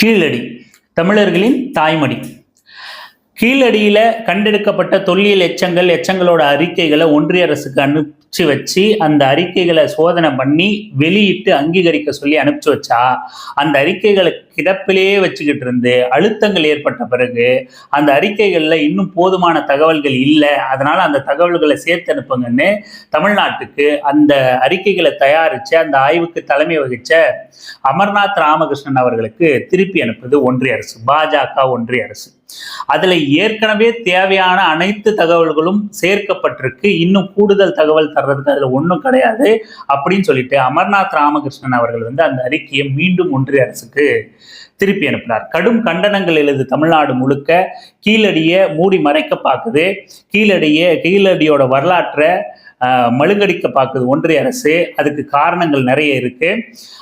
கீழடி தமிழர்களின் தாய்மடி. கீழடியில் கண்டெடுக்கப்பட்ட தொல்லியல் எச்சங்கள் எச்சங்களோட அறிக்கைகளை ஒன்றிய அரசுக்கு அனுப்பிச்சு வச்சு அந்த அறிக்கைகளை சோதனை பண்ணி வெளியிட்டு அங்கீகரிக்க சொல்லி அனுப்பிச்சு வச்சா அந்த அறிக்கைகளை கிடப்பிலேயே வச்சுக்கிட்டு இருந்து அழுத்தங்கள் ஏற்பட்ட பிறகு அந்த அறிக்கைகளில் இன்னும் போதுமான தகவல்கள் இல்லை. அதனால் அந்த தகவல்களை சேர்த்து அனுப்புங்கன்னு தமிழ்நாட்டுக்கு அந்த அறிக்கைகளை தயாரித்து அந்த ஆய்வுக்கு தலைமை வகித்த அமர்நாத் ராமகிருஷ்ணன் அவர்களுக்கு திருப்பி அனுப்புது ஒன்றிய அரசு பாஜக ஒன்றிய அரசு. அதுல ஏற்கனவே தேவையான அனைத்து தகவல்களும் சேர்க்கப்பட்டிருக்கு. இன்னும் கூடுதல் தகவல் தர்றதுக்கு அதுல ஒன்றும் கிடையாது அப்படின்னு சொல்லிட்டு அமர்நாத் ராமகிருஷ்ணன் அவர்கள் வந்து அந்த அறிக்கையை மீண்டும் ஒன்றிய அரசுக்கு திருப்பி அனுப்பினார். கடும் கண்டனங்கள் எழுது தமிழ்நாடு முழுக்க. கீழடிய மூடி மறைக்க பார்க்குது. கீழடிய கீழடியோட வரலாற்றை மழுங்கடிக்க பார்க்குது ஒன்றிய அரசு. அதுக்கு காரணங்கள் நிறைய இருக்கு.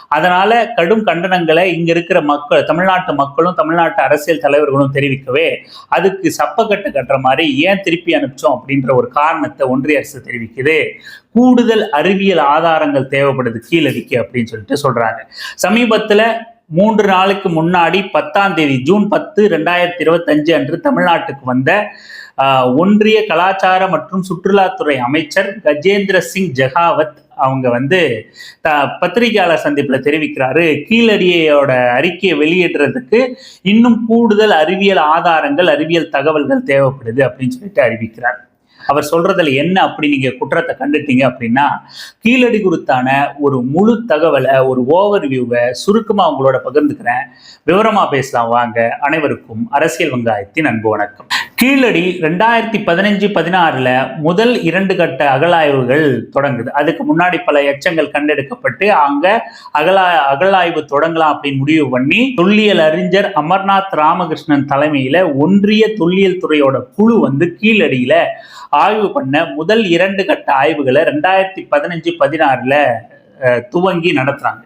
அதனால கடும் கண்டனங்களை இங்க இருக்கிற மக்கள் தமிழ்நாட்டு மக்களும் தமிழ்நாட்டு அரசியல் தலைவர்களும் தெரிவிக்கவே அதுக்கு சப்பக்கட்டு கட்டுற மாதிரி ஏன் திருப்பி அனுப்பிச்சோம் அப்படின்ற ஒரு காரணத்தை ஒன்றிய அரசு தெரிவிக்குது. கூடுதல் அறிவியல் ஆதாரங்கள் தேவைப்படுது கீழடிக்கு அப்படின்னு சொல்லிட்டு சொல்றாங்க. சமீபத்தில் மூன்று நாளுக்கு முன்னாடி பத்தாம் தேதி ஜூன் பத்து ரெண்டாயிரத்தி இருபத்தஞ்சு அன்று தமிழ்நாட்டுக்கு வந்த ஒன்றிய கலாச்சார மற்றும் சுற்றுலாத்துறை அமைச்சர் கஜேந்திர சிங் ஜெகாவத் அவங்க வந்து த- பத்திரிகையாளர் சந்திப்பில் தெரிவிக்கிறாரு. கீழடியோட அறிக்கையை வெளியிடுறதுக்கு இன்னும் கூடுதல் அறிவியல் ஆதாரங்கள் அறிவியல் தகவல்கள் தேவைப்படுது அப்படின்னு சொல்லிட்டு அறிவிக்கிறார். அவர் சொல்றதுல என்ன அப்படி நீங்க குற்றத்தை கண்டுட்டீங்க அப்படின்னா கீழடி குறித்தான ஒரு முழு தகவலை ஒரு ஓவர் வியூவை சுருக்கமா உங்களோட பகிர்ந்துக்கிறேன். விவரமா பேசலாம். வாங்க அனைவருக்கும் அரசியல் வெங்காயத்தின் அன்பு வணக்கம். கீழடி ரெண்டாயிரத்தி பதினஞ்சு பதினாறுல முதல் இரண்டு கட்ட அகழாய்வுகள் தொடங்குது. அதுக்கு முன்னாடி பல எச்சங்கள் கண்டெடுக்கப்பட்டு அங்க அகலா அகழாய்வு தொடங்கலாம் அப்படின்னு முடிவு பண்ணி தொல்லியல் அறிஞர் அமர்நாத் ராமகிருஷ்ணன் தலைமையில ஒன்றிய தொல்லியல் துறையோட குழு வந்து கீழடியில ஆய்வு பண்ண முதல் இரண்டு கட்ட ஆய்வுகளை ரெண்டாயிரத்தி பதினஞ்சு பதினாறுல துவங்கி நடத்துறாங்க.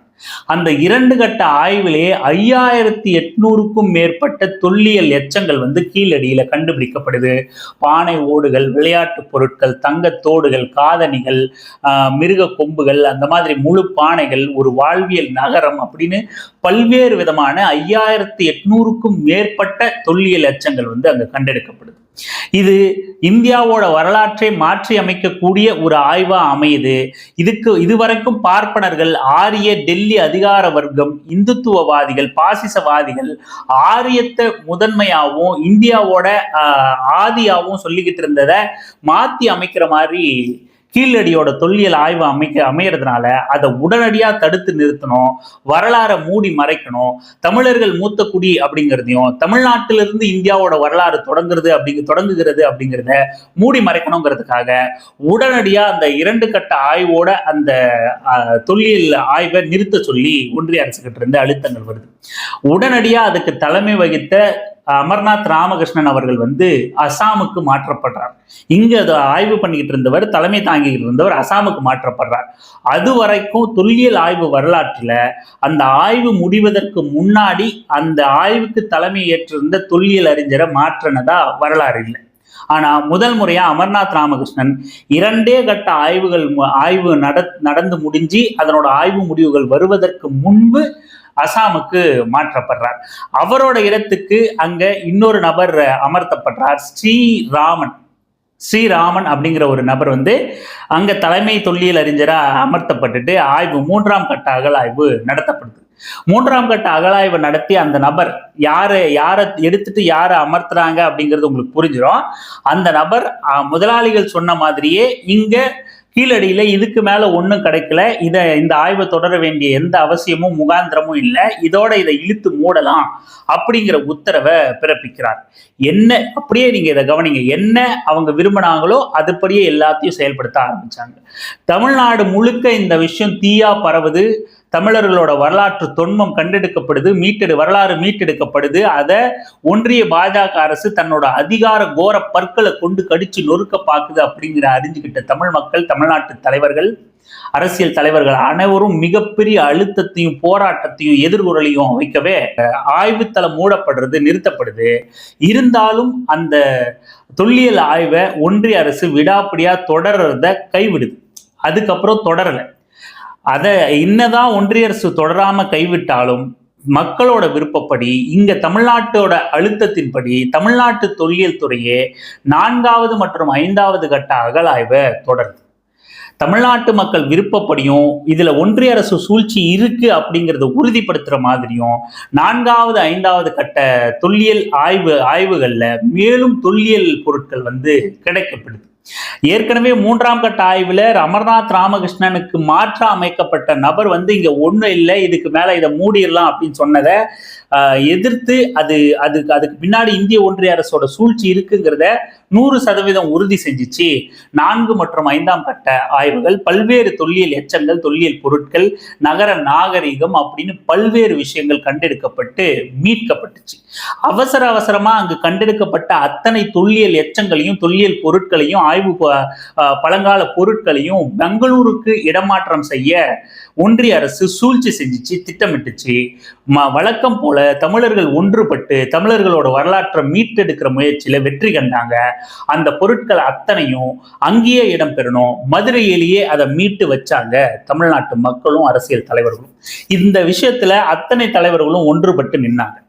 அந்த இரண்டு கட்ட ஆய்விலே ஐயாயிரத்தி எட்நூறுக்கும் மேற்பட்ட தொல்லியல் எச்சங்கள் வந்து கீழடியில கண்டுபிடிக்கப்படுது. பானை ஓடுகள் விளையாட்டு பொருட்கள் தங்கத்தோடுகள் காதணிகள் ஆஹ், மிருக கொம்புகள் அந்த மாதிரி முழு பானைகள் ஒரு வாழ்வியல் நகரம் அப்படின்னு பல்வேறு விதமான ஐயாயிரத்தி எட்நூறுக்கும் மேற்பட்ட தொல்லியல் எச்சங்கள் வந்து அங்க கண்டெடுக்கப்படுது. இது இந்தியாவோட வரலாற்றை மாற்றி அமைக்கக்கூடிய ஒரு ஆய்வா அமையுது. இதுக்கு இதுவரைக்கும் பார்ப்பனர்கள் ஆரிய டெல்லி அதிகார வர்க்கம் இந்துத்துவவாதிகள் பாசிசவாதிகள் ஆரியத்தை முதன்மையாகவும் இந்தியாவோட ஆதியாகவும் சொல்லிக்கிட்டு இருந்ததை மாற்றி அமைக்கிற மாதிரி கீழடியோட தொல்லியல் ஆய்வு அமைக்க அமையறதுனால அதை உடனடியாக தடுத்து நிறுத்தணும் வரலாறை மூடி மறைக்கணும். தமிழர்கள் மூத்த குடி அப்படிங்கிறதையும் தமிழ்நாட்டிலிருந்து இந்தியாவோட வரலாறு தொடங்குறது அப்படிங்க தொடங்குகிறது அப்படிங்கிறத மூடி மறைக்கணுங்கிறதுக்காக உடனடியாக அந்த இரண்டு கட்ட ஆய்வோட அந்த தொல்லியல் ஆய்வை நிறுத்த சொல்லி ஒன்றிய அரசுகிட்ட இருந்து அழுத்தங்கள் வருது. உடனடியாக அதுக்கு தலைமை வகித்த அமர்நாத் ராமகிருஷ்ணன் அவர்கள் வந்து அசாமுக்கு மாற்றப்படுறார். இங்க அதை ஆய்வு பண்ணிக்கிட்டு இருந்தவர் தலைமை தாங்கிக்கிட்டு இருந்தவர் அசாமுக்கு மாற்றப்படுறார். அது வரைக்கும் தொல்லியல் ஆய்வு வரலாற்றுல அந்த ஆய்வு முடிவதற்கு முன்னாடி அந்த ஆய்வுக்கு தலைமை ஏற்றிருந்த தொல்லியல் அறிஞரை மாற்றினதா வரலாறு இல்லை. ஆனா முதல் முறையா அமர்நாத் ராமகிருஷ்ணன் இரண்டே கட்ட ஆய்வுகள் ஆய்வு நட நடந்து முடிஞ்சு அதனோட ஆய்வு முடிவுகள் வருவதற்கு முன்பு அசாமுக்கு மாற்றப்படுறார். அவரோட இடத்துக்கு அங்க இன்னொரு நபர் அமர்த்தப்படுறார். ஸ்ரீராமன். ஸ்ரீராமன் அப்படிங்கிற ஒரு நபர் வந்து அங்க தலைமை தொல்லியல் அறிஞராக அமர்த்தப்பட்டுட்டு ஆய்வு மூன்றாம் கட்ட அகழாய்வு நடத்தப்படுது. மூன்றாம் கட்ட அகழாய்வு நடத்தி அந்த நபர் யாரை யாரை எடுத்துட்டு யாரை அமர்த்துறாங்க அப்படிங்கிறது உங்களுக்கு புரிஞ்சிடும் அந்த நபர் முதலாளிகள் சொன்ன மாதிரியே இங்க கீழடியில் இதுக்கு மேலே ஒன்றும் கிடைக்கல. இதை இந்த ஆய்வை தொடர வேண்டிய எந்த அவசியமும் முகாந்திரமும் இல்லை. இதோட இதை இழுத்து மூடலாம் அப்படிங்கிற உத்தரவை பிறப்பிக்கிறார். என்ன அப்படியே நீங்கள் இதை கவனிங்க. என்ன அவங்க விரும்பினாங்களோ அதுபடியே எல்லாத்தையும் செயல்படுத்த ஆரம்பித்தாங்க தமிழ்நாடு முழுக்க இந்த விஷயம் தீயா பரவுது. தமிழர்களோட வரலாற்று தொன்மம் கண்டெடுக்கப்படுது மீட்டெடு வரலாறு மீட்டெடுக்கப்படுது. அதை ஒன்றிய பாஜக அரசு தன்னோட அதிகார கோர பற்களை கொண்டு கடிச்சு நொறுக்க பார்க்குது அப்படிங்கிற அறிஞ்சுக்கிட்ட தமிழ் மக்கள் தமிழ்நாட்டு தலைவர்கள் அரசியல் தலைவர்கள் அனைவரும் மிகப்பெரிய அழுத்தத்தையும் போராட்டத்தையும் எதிர்குரலையும் வைக்கவே ஆய்வுத்தளம் மூடப்படுறது நிறுத்தப்படுது. இருந்தாலும் அந்த தொல்லியல் ஆய்வை ஒன்றிய அரசு விடாப்பிடியா தொடர்றத கைவிடுது. அதுக்கப்புறம் தொடரலை. அதை என்னதான் ஒன்றிய அரசு தொடராம கைவிட்டாலும் மக்களோட விருப்பப்படி இங்க தமிழ்நாட்டோட அழுத்தத்தின்படி தமிழ்நாட்டு தொல்லியல் துறையே நான்காவது மற்றும் ஐந்தாவது கட்ட அகலாய்வை தொடருது. தமிழ்நாட்டு மக்கள் விருப்பப்படியும் இதுல ஒன்றிய அரசு சூழ்ச்சி இருக்கு அப்படிங்கிறத உறுதிப்படுத்துற மாதிரியும் நான்காவது ஐந்தாவது கட்ட தொல்லியல் ஆய்வு ஆய்வுகள்ல மேலும் தொல்லியல் பொருட்கள் வந்து கிடைக்கப்படுது. ஏற்கனவே மூன்றாம் கட்ட ஆய்வுல அமர்நாத் ராமகிருஷ்ணனுக்கு மாற்ற அமைக்கப்பட்ட நபர் வந்து இங்க ஒண்ணும் இல்லை இதுக்கு மேல இதை மூடிடலாம் அப்படின்னு சொன்னதை எதிர்த்து அது அதுக்கு அதுக்கு பின்னாடி இந்திய ஒன்றிய அரசோட சூழ்ச்சி இருக்குங்கிறத நூறு சதவீதம் உறுதி செஞ்சுச்சு. நான்கு மற்றும் ஐந்தாம் கட்ட ஆய்வுகள் பல்வேறு தொல்லியல் எச்சங்கள் தொல்லியல் பொருட்கள் நகர நாகரிகம் அப்படின்னு பல்வேறு விஷயங்கள் கண்டெடுக்கப்பட்டு மீட்கப்பட்டுச்சு. அவசர அவசரமா அங்கு கண்டெடுக்கப்பட்ட அத்தனை தொல்லியல் எச்சங்களையும் தொல்லியல் பொருட்களையும் ஆய்வு ப- பழங்கால பொருட்களையும் பெங்களூருக்கு இடமாற்றம் செய்ய ஒன்றிய அரசு சூழ்ச்சி செஞ்சிச்சு திட்டமிட்டுச்சு. ம வழக்கம் போல தமிழர்கள் ஒன்றுபட்டு தமிழர்களோட வரலாற்றை மீட்டெடுக்கிற முயற்சியில வெற்றி கண்டாங்க. அந்த பொருட்கள் அத்தனையும் அங்கேயே இடம்பெறணும் மதுரையிலேயே அதை மீட்டு வச்சாங்க தமிழ்நாட்டு மக்களும் அரசியல் தலைவர்களும். இந்த விஷயத்துல அத்தனை தலைவர்களும் ஒன்றுபட்டு நின்னாங்க.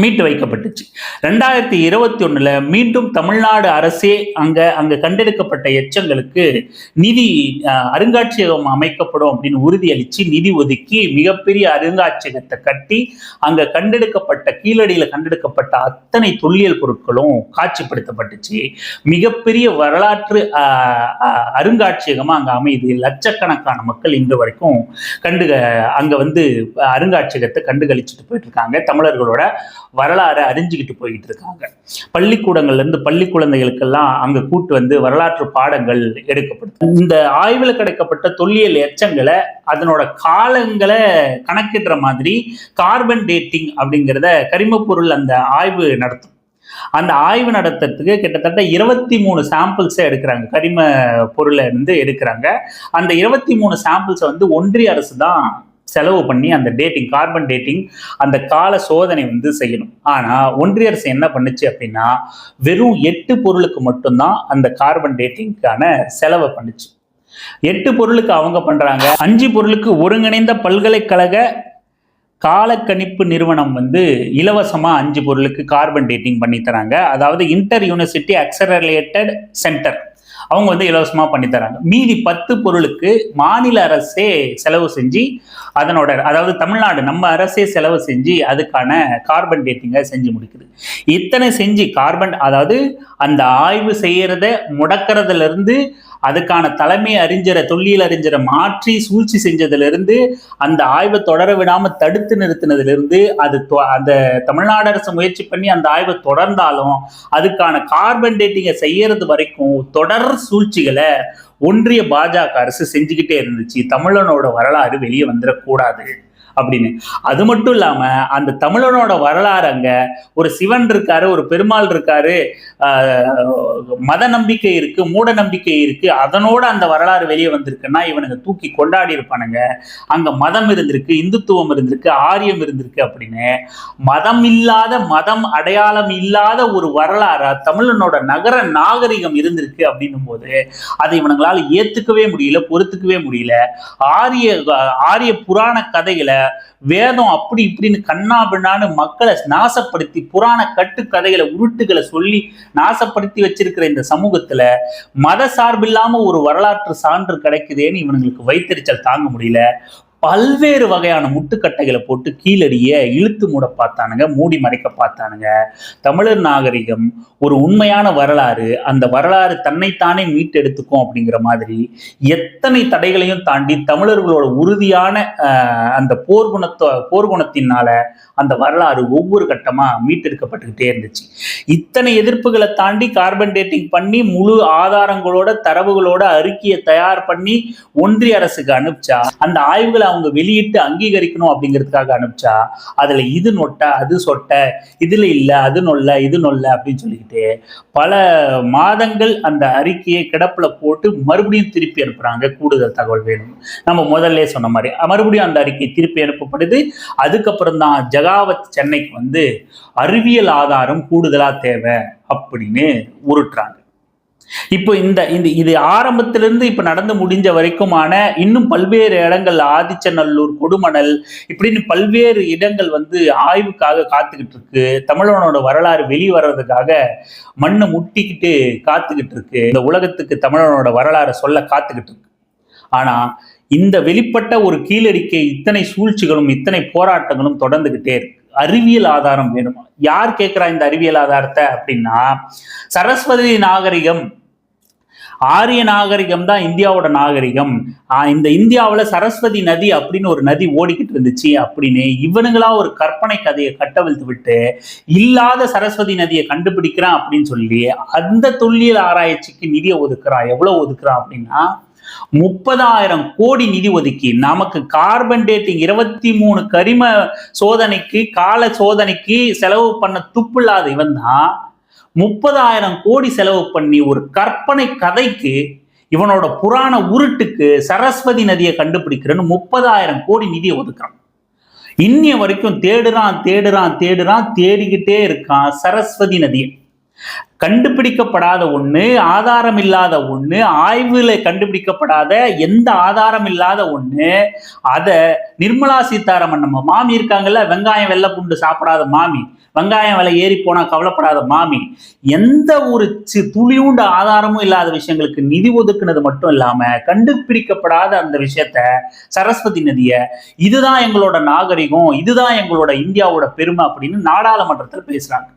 மீட்டு வைக்கப்பட்டுச்சு. ரெண்டாயிரத்தி இருபத்தி ஒன்றில் மீண்டும் தமிழ்நாடு அரசே அங்க அங்கே கண்டெடுக்கப்பட்ட எச்சங்களுக்கு நிதி அஹ், அருங்காட்சியகம் அமைக்கப்படும் அப்படின்னு உறுதியளிச்சு நிதி ஒதுக்கி மிகப்பெரிய அருங்காட்சியகத்தை கட்டி அங்க கண்டெடுக்கப்பட்ட கீழடியில கண்டெடுக்கப்பட்ட அத்தனை தொல்லியல் பொருட்களும் காட்சிப்படுத்தப்பட்டுச்சு. மிகப்பெரிய வரலாற்று அருங்காட்சியகமாக அங்கே அருங்காட்சியகமா அமையுது. லட்சக்கணக்கான மக்கள் இன்று வரைக்கும் கண்டு அங்க வந்து அருங்காட்சியகத்தை கண்டுகளிச்சுட்டு போயிட்டு இருக்காங்க. தமிழர்களோட வரலாறை அறிஞ்சுக்கிட்டு போய்கிட்டு இருக்காங்க. பள்ளிக்கூடங்கள்லேருந்து பள்ளி குழந்தைகளுக்கெல்லாம் அங்கே கூட்டு வந்து வரலாற்று பாடங்கள் எடுக்கப்படுது. இந்த ஆய்வில் கிடைக்கப்பட்ட தொல்லியல் எச்சங்களை அதனோட காலங்களை கணக்கிடுற மாதிரி கார்பன் டேட்டிங் அப்படிங்கிறத கரிமப் பொருள் அந்த ஆய்வு நடத்தும். அந்த ஆய்வு நடத்துறதுக்கு கிட்டத்தட்ட இருபத்தி மூணு சாம்பிள்ஸை எடுக்கிறாங்க. கரிம பொருளை இருந்து எடுக்கிறாங்க. அந்த இருபத்தி மூணு சாம்பிள்ஸை வந்து ஒன்றிய அரசு தான் செலவு பண்ணி அந்த டேட்டிங் கார்பன் டேட்டிங் அந்த கால சோதனை வந்து செய்யணும். ஆனால் ஒன்றிய அரசு என்ன பண்ணுச்சு அப்படின்னா வெறும் எட்டு பொருளுக்கு மட்டும்தான் அந்த கார்பன் டேட்டிங்க்கான செலவை பண்ணுச்சு. எட்டு பொருளுக்கு அவங்க பண்ணுறாங்க அஞ்சு பொருளுக்கு ஒருங்கிணைந்த பல்கலைக்கழக காலக்கணிப்பு நிறுவனம் வந்து இலவசமாக அஞ்சு பொருளுக்கு கார்பன் டேட்டிங் பண்ணி தராங்க. அதாவது இன்டர் யூனிவர்சிட்டி அக்சரலேட்டட் சென்டர் அவங்க வந்து இலவசமாக பண்ணித்தராங்க மீதி பத்து பொருளுக்கு மாநில அரசே செலவு செஞ்சு அதனோட அதாவது தமிழ்நாடு நம்ம அரசே செலவு செஞ்சு அதுக்கான கார்பன் டேட்டிங்கை செஞ்சு முடிக்குது. இத்தனை செஞ்சு கார்பன் அதாவது அந்த ஆய்வு செய்யறத முடக்கிறதுல இருந்து அதுக்கான தலைமை அறிஞரை தொல்லியல் அறிஞரை மாற்றி சூழ்ச்சி செஞ்சதுலேருந்து அந்த ஆய்வை தொடர விடாமல் தடுத்து நிறுத்தினதுலேருந்து அது தொ- அந்த தமிழ்நாடு அரசு முயற்சி பண்ணி அந்த ஆய்வை தொடர்ந்தாலும் அதுக்கான கார்பன் டேட்டிங்கை செய்யறது வரைக்கும் தொடர் சூழ்ச்சிகளை ஒன்றிய பாஜக அரசு செஞ்சுக்கிட்டே இருந்துச்சு. தமிழனோட வரலாறு வெளியே வந்துடக்கூடாது அப்படின்னு. அது மட்டும் இல்லாம அந்த தமிழனோட வரலாறு அங்க ஒரு சிவன் இருக்காரு ஒரு பெருமாள் இருக்காரு மத நம்பிக்கை இருக்கு மூட நம்பிக்கை இருக்கு அதனோட அந்த வரலாறு வெளியே வந்திருக்குன்னா இவனுங்க தூக்கி கொண்டாடி இருப்பானுங்க. அங்க மதம் இருந்திருக்கு இந்துத்துவம் இருந்திருக்கு ஆரியம் இருந்திருக்கு அப்படின்னு. மதம் இல்லாத மதம் அடையாளம் இல்லாத ஒரு வரலாறா தமிழனோட நகர நாகரிகம் இருந்திருக்கு அப்படின்னும் போது அதை இவனுங்களால ஏத்துக்கவே முடியல பொறுத்துக்கவே முடியல. ஆரிய ஆரிய புராண கதைகளை வேதம் அப்படி இப்படின்னு கண்ணா பின்னான்னு மக்களை நாசப்படுத்தி புராண கட்டுக்கதைகளை உருட்டுகளை சொல்லி நாசப்படுத்தி வச்சிருக்கிற இந்த சமூகத்துல மத சார்பில்லாம ஒரு வரலாற்று சான்று கிடைக்குதேன்னு இவனுங்களுக்கு வைத்தறிச்சல் தாங்க முடியல. பல்வேறு வகையான முட்டுக்கட்டைகளை போட்டு கீழடிய இழுத்து மூட பார்த்தானுங்க மூடி மறைக்க பார்த்தானுங்க. தமிழர் நாகரிகம் ஒரு உண்மையான வரலாறு. அந்த வரலாறு தன்னைத்தானே மீட்டெடுத்துக்கும் அப்படிங்கிற மாதிரி எத்தனை தடைகளையும் தாண்டி தமிழர்களோட உறுதியான அந்த போர்குணத்தை போர்க்குணத்தினால அந்த வரலாறு ஒவ்வொரு கட்டமா மீட்டெடுக்கப்பட்டுக்கிட்டே இருந்துச்சு. இத்தனை எதிர்ப்புகளை தாண்டி கார்பன் டேட்டிங் பண்ணி முழு ஆதாரங்களோட தரவுகளோட அறிக்கையை தயார் பண்ணி ஒன்றிய அரசுக்கு அனுப்பிச்சா அந்த ஆய்வுகளை அவங்க வெளியிட்டு அங்கீகரிக்கணும் அப்படிங்கிறதுக்காக அனுப்பிச்சா அதில் இது நொட்ட அது சொட்ட இதில் இல்லை அது நொல்ல இது நொல்ல அப்படின்னு சொல்லிக்கிட்டு பல மாதங்கள் அந்த அறிக்கையை கிடப்பில் போட்டு மறுபடியும் திருப்பி அனுப்புகிறாங்க கூடுதல் தகவல் வேணும். நம்ம முதல்ல சொன்ன மாதிரி மறுபடியும் அந்த அறிக்கை திருப்பி அனுப்பப்படுது. அதுக்கப்புறம் தான் ஜகாவத் சென்னைக்கு வந்து அறிவியல் ஆதாரம் கூடுதலாக தேவை அப்படின்னு உருட்டுறாங்க. இப்போ இந்த இந்த இது ஆரம்பத்திலிருந்து இப்ப நடந்து முடிஞ்ச வரைக்குமான இன்னும் பல்வேறு இடங்கள் ஆதிச்சநல்லூர் கொடுமணல் இப்படின்னு பல்வேறு இடங்கள் வந்து ஆய்வுக்காக காத்துக்கிட்டு இருக்கு தமிழனோட வரலாறு வெளிவரதுக்காக மண்ணை முட்டிக்கிட்டு காத்துக்கிட்டு இருக்கு இந்த உலகத்துக்கு தமிழனோட வரலாறை சொல்ல காத்துக்கிட்டு இருக்கு ஆனா இந்த வெளிப்பட்ட ஒரு கீழடிக்கை இத்தனை சூழ்ச்சிகளும் இத்தனை போராட்டங்களும் தொடர்ந்துகிட்டே இருக்கு. அறிவியல் ஆதாரம் வேணுமா? யார் கேட்கிறா இந்த அறிவியல் ஆதாரத்தை அப்படின்னா சரஸ்வதி நாகரிகம் ஆரிய நாகரிகம் தான் இந்தியாவோட நாகரிகம். ஆஹ் இந்த இந்தியாவில் சரஸ்வதி நதி அப்படின்னு ஒரு நதி ஓடிக்கிட்டு இருந்துச்சு அப்படின்னு இவனுங்களா ஒரு கற்பனை கதையை கட்டவிழ்த்து விட்டு இல்லாத சரஸ்வதி நதியை கண்டுபிடிக்கிறான் அப்படின்னு சொல்லி அந்த தொல்லியல் ஆராய்ச்சிக்கு நிதியை ஒதுக்குறான். எவ்வளவு ஒதுக்குறான் அப்படின்னா முப்பதாயிரம் கோடி நிதி ஒதுக்கி நமக்கு கார்பன் டேட்டிங் இருபத்தி மூணு கரிம சோதனைக்கு கால சோதனைக்கு செலவு பண்ண துப்பில்லாத இவன் தான் முப்பதாயிரம் கோடி செலவு பண்ணி ஒரு கற்பனை கதைக்கு இவனோட புராண உருட்டுக்கு சரஸ்வதி நதியை கண்டுபிடிக்கிறேன்னு முப்பதாயிரம் கோடி நிதியை ஒதுக்குறான். இன்னிய வரைக்கும் தேடுறான் தேடுறான் தேடுறான் தேடிக்கிட்டே இருக்கான் சரஸ்வதி நதியை. கண்டுபிடிக்கப்படாத ஒண்ணு ஆதாரம் இல்லாத ஒண்ணு ஆய்வுல கண்டுபிடிக்கப்படாத எந்த ஆதாரம் இல்லாத ஒண்ணு அத நிர்மலா சீதாராமன் நம்ம மாமி இருக்காங்கல்ல வெங்காயம் வெள்ளை பூண்டு சாப்பிடாத மாமி வெங்காயம் விலை ஏறி போனா கவலைப்படாத மாமி எந்த ஒரு சி துளியூண்ட ஆதாரமும் இல்லாத விஷயங்களுக்கு நிதி ஒதுக்குனது மட்டும் இல்லாம கண்டுபிடிக்கப்படாத அந்த விஷயத்த சரஸ்வதி நதிய இதுதான் எங்களோட நாகரிகம் இதுதான் எங்களோட இந்தியாவோட பெருமை அப்படின்னு நாடாளுமன்றத்தில் பேசுறாங்க.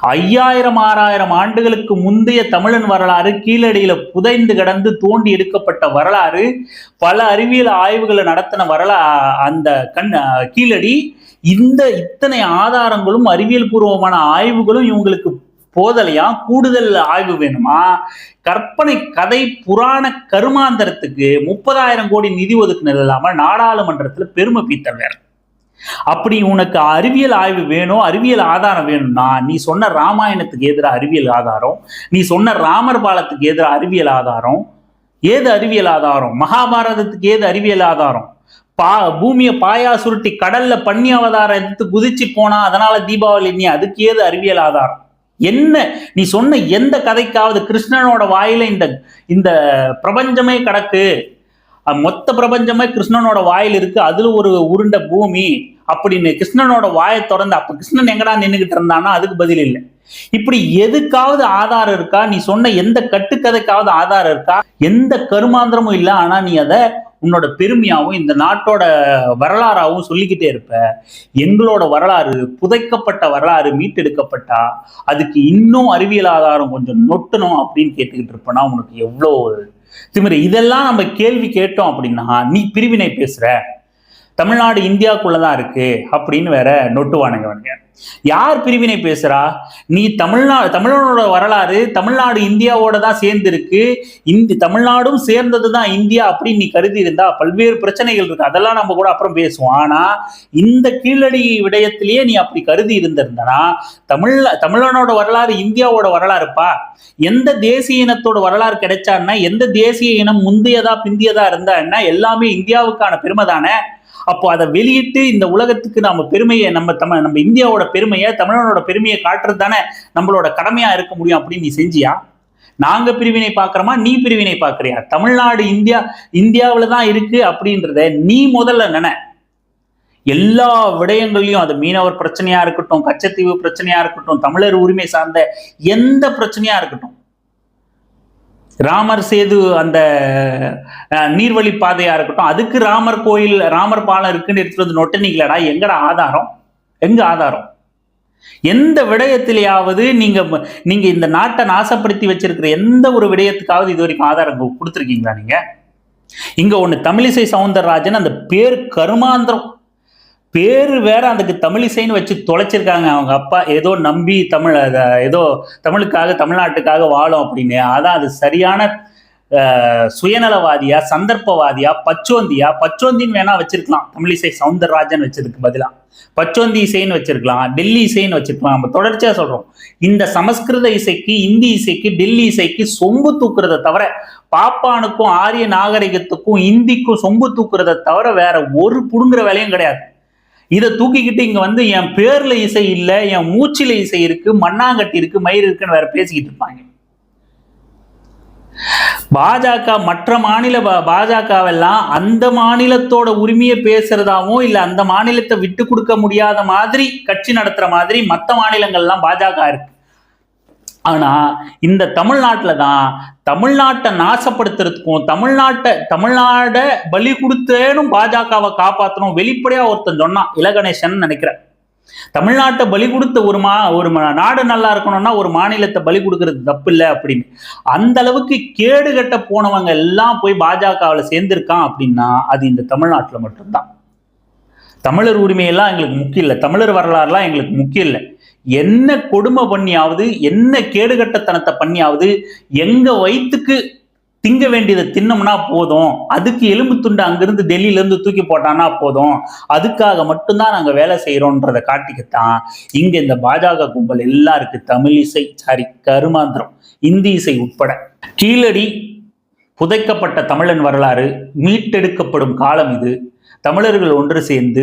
ஐயாயிரம் ஆறாயிரம் ஆண்டுகளுக்கு முந்தைய தமிழன் வரலாறு கீழடியில புதைந்து கிடந்து தோண்டி எடுக்கப்பட்ட வரலாறு பல அறிவியல் ஆய்வுகளை நடத்தின வரலா அந்த கண் கீழடி இந்த இத்தனை ஆதாரங்களும் அறிவியல் பூர்வமான ஆய்வுகளும் இவங்களுக்கு போதலையா? கூடுதல் ஆய்வு வேணுமா? கற்பனை கதை புராண கருமாந்தரத்துக்கு முப்பதாயிரம் கோடி நிதி ஒதுக்குனது இல்லாம நாடாளுமன்றத்துல பெருமை பீத்தல் வேற. அப்படி உனக்கு அறிவியல் ஆய்வு வேணும் அறிவியல் ஆதாரம் வேணும்னா நீ சொன்ன ராமாயணத்துக்கு எதிராக அறிவியல் ஆதாரம் நீ சொன்ன ராமர் பாலத்துக்கு எதிராக அறிவியல் ஆதாரம் ஏது அறிவியல் ஆதாரம்? மகாபாரதத்துக்கு ஏது அறிவியல் ஆதாரம்? பா பூமியை பாயா சுருட்டி கடல்ல பண்ணி அவதாரம் எடுத்து குதிச்சு போனா அதனால தீபாவளி நீ அதுக்கு ஏது அறிவியல் ஆதாரம்? என்ன? நீ சொன்ன எந்த கதைக்காவது கிருஷ்ணனோட வாயில இந்த இந்த பிரபஞ்சமே கிடக்கு. மொத்த பிரபஞ்சமே கிருஷ்ணனோட வாயில் இருக்கு. அதுல ஒரு உருண்ட பூமி. அப்படின்னு கிருஷ்ணனோட வாயை திறந்து அப்ப கிருஷ்ணன் எங்கடா நின்றுகிட்டு இருந்தானா அதுக்கு பதில் இல்லை. இப்படி எதுக்காவது ஆதாரம் இருக்கா? நீ சொன்ன எந்த கட்டுக்கதைக்காவது ஆதாரம் இருக்கா? எந்த கருமாந்திரமும் இல்லை. ஆனா நீ அதை உன்னோட பெருமையாகவும் இந்த நாட்டோட வரலாறாகவும் சொல்லிக்கிட்டே இருப்ப. எங்களோட வரலாறு புதைக்கப்பட்ட வரலாறு மீட்டெடுக்கப்பட்டா அதுக்கு இன்னும் அறிவியல் ஆதாரம் கொஞ்சம் நொட்டணும் அப்படின்னு கேட்டுக்கிட்டு இருப்பனா உனக்கு எவ்வளோ திமிரு. இதெல்லாம் நம்ம கேள்வி கேட்டோம் அப்படின்னா நீ பிரிவினை பேசுற. தமிழ்நாடு இந்தியாக்குள்ளதான் இருக்கு அப்படின்னு வேற நொட்டுவானுங்க அவனுங்க யார் பிரிவினை பேசுறா? நீ தமிழ்நாடு தமிழனோட வரலாறு தமிழ்நாடு இந்தியாவோட தான் சேர்ந்து இருக்கு இந்தி தமிழ்நாடும் சேர்ந்தது தான் இந்தியா அப்படின்னு நீ கருதி இருந்தா பல்வேறு பிரச்சனைகள் இருக்கு. அதெல்லாம் நம்ம கூட அப்புறம் பேசுவோம். ஆனா இந்த கீழடி விடயத்திலேயே நீ அப்படி கருதி இருந்திருந்தனா தமிழ் தமிழனோட வரலாறு இந்தியாவோட வரலாறுப்பா. எந்த தேசிய இனத்தோட வரலாறு கிடைச்சான்னா எந்த தேசிய இனம் முந்தையதா பிந்தியதா இருந்தா என்ன எல்லாமே இந்தியாவுக்கான பெருமை தானே அப்போ அதை வெளியிட்டு இந்த உலகத்துக்கு நம்ம பெருமையை நம்ம தம நம்ம இந்தியாவோட பெருமையை தமிழனோட பெருமையை காட்டுறது தானே நம்மளோட கடமையா இருக்க முடியும் அப்படின்னு நீ செஞ்சியா? நாங்க பிரிவினை பார்க்கறோமா? நீ பிரிவினை பார்க்குறியா? தமிழ்நாடு இந்தியா இந்தியாவில தான் இருக்கு அப்படின்றத நீ முதல்ல நின. எல்லா விடயங்களையும் அது மீனவர் பிரச்சனையா இருக்கட்டும் கச்சத்தீவு பிரச்சனையா இருக்கட்டும் தமிழர் உரிமை சார்ந்த எந்த பிரச்சனையா இருக்கட்டும் ராமர் சேது அந்த நீர்வழி பாதையா இருக்கட்டும் அதுக்கு ராமர் கோயில் ராமர் பாலம் இருக்குன்னு எடுத்துட்டு வந்து நொட்டனீங்களடா எங்கடா ஆதாரம்? எங்க ஆதாரம்? எந்த விடயத்திலேயாவது நீங்க நீங்க இந்த நாட்டை நாசப்படுத்தி வச்சிருக்கிற எந்த ஒரு விடயத்துக்காவது இது வரைக்கும் ஆதாரம் கொடுத்துருக்கீங்களா நீங்க? இங்க ஒண்ணு தமிழிசை சவுந்தரராஜன் அந்த பேர் கருமாந்திரம். பேரு வேற அதுக்கு தமிழிசைன்னு வச்சு தொலைச்சிருக்காங்க. அவங்க அப்பா ஏதோ நம்பி தமிழ் ஏதோ தமிழுக்காக தமிழ்நாட்டுக்காக வாழும் அப்படின்னு. அதான் அது சரியான சுயநலவாதியா சந்தர்ப்பவாதியா பச்சோந்தியா? பச்சோந்தின்னு வேணா வச்சிருக்கலாம். தமிழிசை சவுந்தரராஜன் வச்சதுக்கு பதிலாக பச்சோந்தி இசைன்னு வச்சிருக்கலாம். டெல்லி இசைன்னு வச்சிருக்கலாம். நம்ம தொடர்ச்சியா சொல்றோம். இந்த சமஸ்கிருத இசைக்கு இந்தி இசைக்கு டெல்லி இசைக்கு சொம்பு தூக்குறதை தவிர பாப்பானுக்கும் ஆரிய நாகரிகத்துக்கும் இந்திக்கும் சொம்பு தூக்குறதை தவிர வேற ஒரு புடுங்குற வேலையும் கிடையாது. இதை தூக்கிக்கிட்டு இங்க வந்து என் பேர்ல இசை இல்லை என் மூச்சில இசை இருக்கு மண்ணாங்கட்டி இருக்கு மயிர் இருக்குன்னு வேற பேசிக்கிட்டு இருப்பாங்க. பாஜக மற்ற மாநில பாஜகவெல்லாம் அந்த மாநிலத்தோட உரிமையை பேசுறதாவும் இல்ல அந்த மாநிலத்தை விட்டு கொடுக்க முடியாத மாதிரி கட்சி நடத்துற மாதிரி மற்ற மாநிலங்கள்லாம் பாஜக இருக்கு. ஆனா இந்த தமிழ்நாட்டில் தான் தமிழ்நாட்டை நாசப்படுத்துறதுக்கும் தமிழ்நாட்டை தமிழ்நாடை பலி கொடுத்தேனும் பாஜகவை காப்பாற்றணும் வெளிப்படையா ஒருத்தன் சொன்னான் இலகணேசன் நினைக்கிறேன். தமிழ்நாட்டை பலி கொடுத்த ஒரு மா ஒரு நாடு நல்லா இருக்கணும்னா ஒரு மாநிலத்தை பலி கொடுக்கறது தப்பு இல்லை அப்படின்னு. அந்த அளவுக்கு கேடு கட்ட போனவங்க எல்லாம் போய் பாஜகவில் சேர்ந்திருக்கான் அப்படின்னா அது இந்த தமிழ்நாட்டில் மட்டும்தான். தமிழர் உரிமையெல்லாம் எங்களுக்கு முக்கியம் இல்லை. தமிழர் வரலாறுலாம் எங்களுக்கு முக்கியம் இல்லை. என்ன கொடுமை பண்ணியாவது என்ன கேடுகட்டத்தனத்தை பண்ணியாவது எங்க வயிற்றுக்கு திங்க வேண்டியதை தின்னம்னா போதும். அதுக்கு எலும்பு துண்டு அங்கிருந்து டெல்லியிலேருந்து தூக்கி போட்டானா போதும். அதுக்காக மட்டும்தான் நாங்கள் வேலை செய்கிறோன்றதை காட்டிக்கத்தான் இங்கே இந்த பாஜக கும்பல் எல்லாம் இருக்கு தமிழ் இசை சாரி கருமாந்திரம் இந்தி இசை உட்பட. கீழடி புதைக்கப்பட்ட தமிழன் வரலாறு மீட்டெடுக்கப்படும் காலம் இது. தமிழர்கள் ஒன்று சேர்ந்து